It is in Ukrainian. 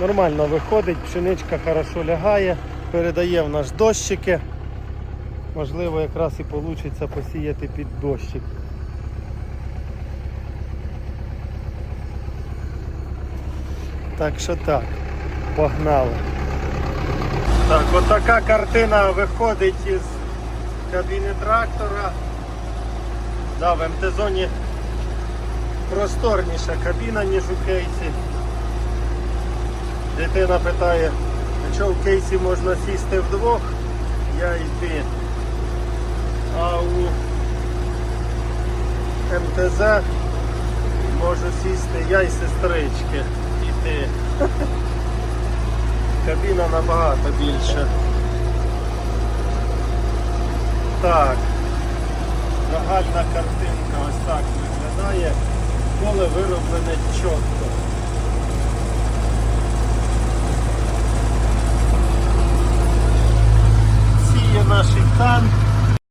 Нормально виходить, пшеничка хорошо лягає, передає в наш дощики. Можливо, якраз і вийде посіяти під дощик. Так що так, погнали. Так, от картина виходить із кабіни трактора. Да, в МТ-зоні просторніша кабіна, ніж у кейсі. Дитина питає, а що в кейсі можна сісти вдвох, я і ти. А у МТЗ можу сісти я і сестрички. І ти. Кабіна набагато більша. Так. Загальна картинка ось так виглядає. Поле вироблене чітко. Сіє наш танк.